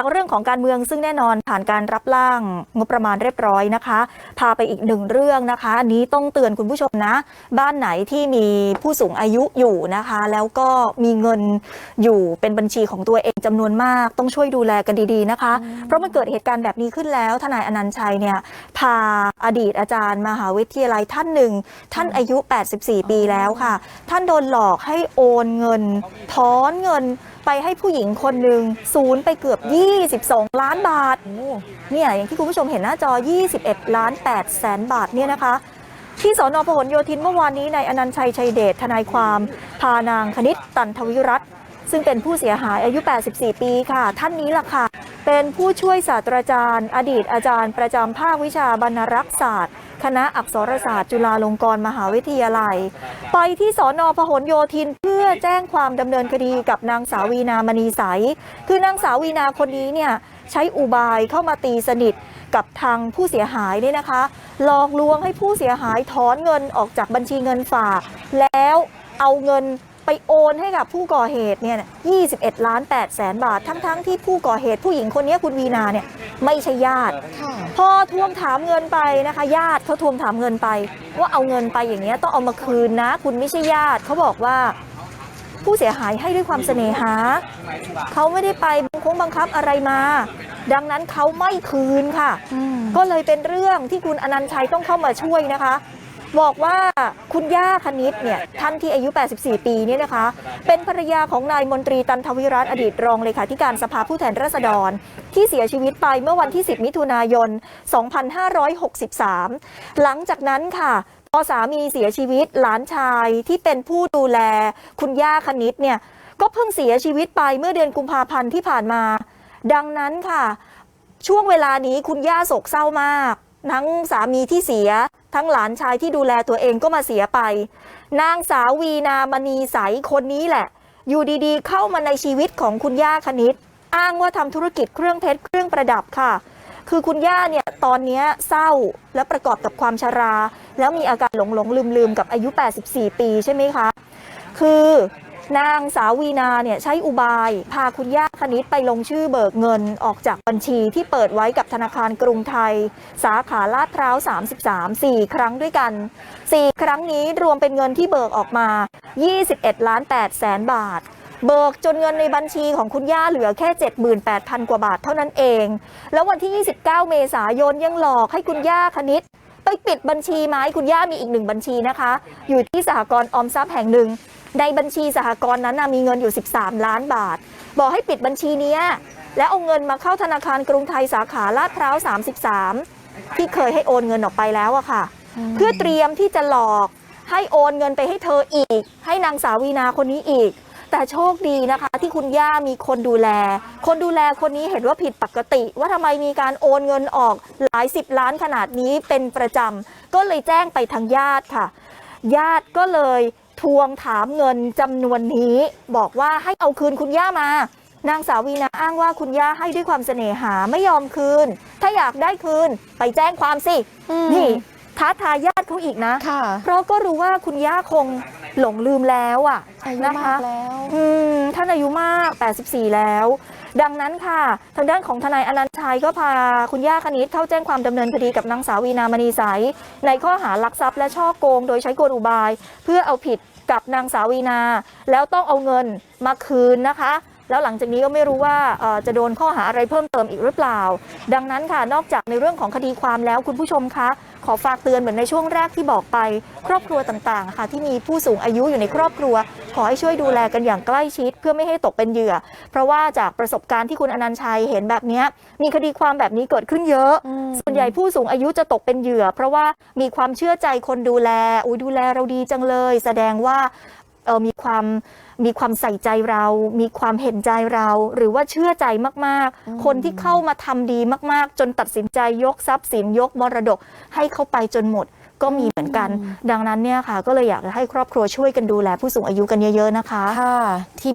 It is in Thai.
จากเรื่องของการเมืองซึ่งแน่นอนผ่านการรับร่างงบประมาณเรียบร้อยนะคะ พาไปอีกหนึ่งเรื่องนะคะอันนี้ต้องเตือนคุณผู้ชมนะ บ้านไหนที่มีผู้สูงอายุอยู่นะคะ แล้วก็มีเงินอยู่เป็นบัญชีของตัวเองจำนวนมาก ต้องช่วยดูแลกันดีๆนะคะ เพราะมันเกิดเหตุการณ์แบบนี้ขึ้นแล้วทนายอนันต์ชัยเนี่ย พาอดีตอาจารย์มหาวิทยาลัยท่านหนึ่ง ท่านอายุ 84 ปีแล้วค่ะ ท่านโดนหลอกให้โอนเงินถอนเงินไปให้ผู้หญิงคนหนึ่งศูนย์ไปเกือบ 22 ล้านบาทเนี่ยอย่างที่คุณผู้ชมเห็นหน้าจอ 21 ล้าน8แสนบาทเนี่ยนะคะที่สอนอพหลโยธินเมื่อวานนี้นายอนันต์ชัยชัยเดชทนายความพานางคณิตตันทวิรัตน์ซึ่งเป็นผู้เสียหายอายุ 84 ปีค่ะ ท่านนี้ล่ะค่ะ เป็นผู้ช่วยศาสตราจารย์ อดีตอาจารย์ประจำภาควิชาบรรณรักษศาสตร์ คณะอักษรศาสตร์จุฬาลงกรณ์มหาวิทยาลัย ไปที่สอนอพหลโยธินเพื่อแจ้งความดำเนินคดีกับนางสาววีนามณีใส คือนางสาววีนาคนนี้เนี่ยใช้อุบายเข้ามาตีสนิทกับทางผู้เสียหายเนี่ยนะคะ หลอกลวงให้ผู้เสียหายถอนเงินออกจากบัญชีเงินฝาก แล้วเอาเงิน ไปโอนให้กับผู้ก่อเหตุเนี่ย21 ล้าน8แสนบาท ทั้งๆที่ผู้ก่อเหตุผู้หญิงคนนี้คุณวีนาเนี่ยไม่ใช่ญาติค่ะพอทวงถามเงินไปนะคะ ญาติเขาทวงถามเงินไป ว่าเอาเงินไปอย่างเงี้ยต้องเอามาคืนนะ คุณไม่ใช่ญาติเขาบอกว่าผู้เสียหายให้ด้วยความเสน่หา เขาไม่ได้ไปบังคงบังคับอะไรมา ดังนั้นเขาไม่คืนค่ะ ก็เลยเป็นเรื่องที่คุณอนันต์ชัยต้องเข้ามาช่วยนะคะ บอกว่าคุณย่าคณิตเนี่ยท่านที่อายุ 84 ปีเนี่ยนะคะ เป็นภรรยาของนายมนตรีตันทวิรัตอดีตรองเลขาธิการสภาผู้แทนราษฎร ที่เสียชีวิตไปเมื่อวันที่ 10 มิถุนายน 2563 หลังจากนั้นค่ะพอสามีเสียชีวิตหลานชายที่เป็นผู้ดูแล คุณย่าคณิตเนี่ยก็เพิ่งเสียชีวิตไปเมื่อเดือนกุมภาพันธ์ที่ผ่านมา ดังนั้นค่ะ ช่วงเวลานี้คุณย่าโศกเศร้ามาก ทั้งสามีที่เสีย ทั้งหลานชายที่ดูแลตัวเองก็มาเสียไป นางสาววีนามณีใสคนนี้แหละ อยู่ดีๆ เข้ามาในชีวิตของคุณย่าคณิต อ้างว่าทำธุรกิจเครื่องเพชรเครื่องประดับค่ะ คือคุณย่าเนี่ยตอนนี้เศร้าและประกอบกับความชรา แล้วมีอาการหลงหลงลืมลืมกับอายุ 84 ปีใช่ไหมคะ คือ นางสาววีนาเนี่ยใช้อุบาย พาคุณย่าคณิตไปลงชื่อเบิกเงินออกจากบัญชีที่เปิดไว้กับธนาคารกรุงไทย สาขาลาดพร้าว 33 4 ครั้งด้วยกัน 4 ครั้งนี้รวมเป็นเงินที่เบิกออกมา 21ล้าน8แสนบาท เบิกจนเงินในบัญชีของคุณย่าเหลือแค่ 78,000 กว่าบาทเท่านั้นเอง แล้ววันที่ 29 เมษายนยังหลอกให้คุณย่าคณิตไปปิดบัญชีไม้คุณย่ามีอีกหนึ่งบัญชีนะคะ อยู่ที่สหกรณ์ออมทรัพย์แห่งหนึ่ง ในบัญชีสหกรณ์นั้นนะมีเงินอยู่ 13 ล้านบาท บอกให้ปิดบัญชีเนี้ยแล้วเอาเงินมาเข้าธนาคารกรุงไทยสาขาลาดพร้าว 33 ที่เคยให้โอนเงินออกไปแล้วอะค่ะ เพื่อเตรียมที่จะหลอกให้โอนเงินไปให้เธออีก ให้นางสาววีนาคนนี้อีก แต่โชคดีนะคะ ที่คุณย่ามีคนดูแล คนดูแลคนนี้เห็นว่าผิดปกติ ว่าทำไมมีการโอนเงินออกหลายสิบล้านขนาดนี้เป็นประจำก็เลยแจ้งไปทางญาติค่ะ ญาติก็เลย ทวงถามเงินจำนวนนี้ บอกว่าให้เอาคืนคุณย่ามา นางสาววีนาอ้างว่าคุณย่าให้ด้วยความเสน่หาไม่ยอมคืน ถ้าอยากได้คืนไปแจ้งความสินี่ ท้าทายญาติเขาอีกนะ ค่ะเพราะก็รู้ว่าคุณย่าคงหลงลืมแล้วอะอายุนะมาคะกแล้ว อืม ท่านอายุมาก 84 แล้ว ดังนั้นค่ะ ทางด้านของทนายอนันต์ชัยก็พาคุณย่าคณิตเข้าแจ้งความดำเนินคดีกับนางสาววีนามณีใสในข้อหารักทรัพย์และช่อโกง โดยใช้กลอุบาย เพื่อเอาผิดกับนางสาววีนา แล้วต้องเอาเงินมาคืนนะคะ แล้วหลังจากนี้ก็ไม่รู้ว่าเอ่อจะโดนข้อหาอะไรเพิ่มเติมอีกหรือเปล่า ดังนั้นค่ะนอกจากในเรื่องของคดีความแล้วคุณผู้ชมคะขอฝากเตือนเหมือนในช่วงแรกที่บอกไป ครอบครัวต่างๆ ค่ะ ที่มีผู้สูงอายุอยู่ในครอบครัว ขอให้ช่วยดูแลกันอย่างใกล้ชิดเพื่อไม่ให้ตกเป็นเหยื่อ เพราะว่าจากประสบการณ์ที่คุณอนันต์ชัยเห็นแบบเนี้ยมีคดีความแบบนี้เกิดขึ้นเยอะอืมส่วนใหญ่ผู้สูงอายุจะตกเป็นเหยื่อ เพราะว่ามีความเชื่อใจคนดูแลอุ้ยดูแลเราดีจังเลย แสดงว่า เออมีความมีความใส่ใจเรา มีความเห็นใจเรา หรือว่าเชื่อใจมากอืมๆคนที่เข้ามาทำดีมากๆ จนตัดสินใจยกทรัพย์สินยกมรดกให้เข้าไปจนหมด ก็มีเหมือนกัน ดังนั้นเนี่ยค่ะ ก็เลยอยากจะให้ครอบครัวช่วยกันดูแลผู้สูงอายุกันเยอะๆนะคะ ค่ะ ที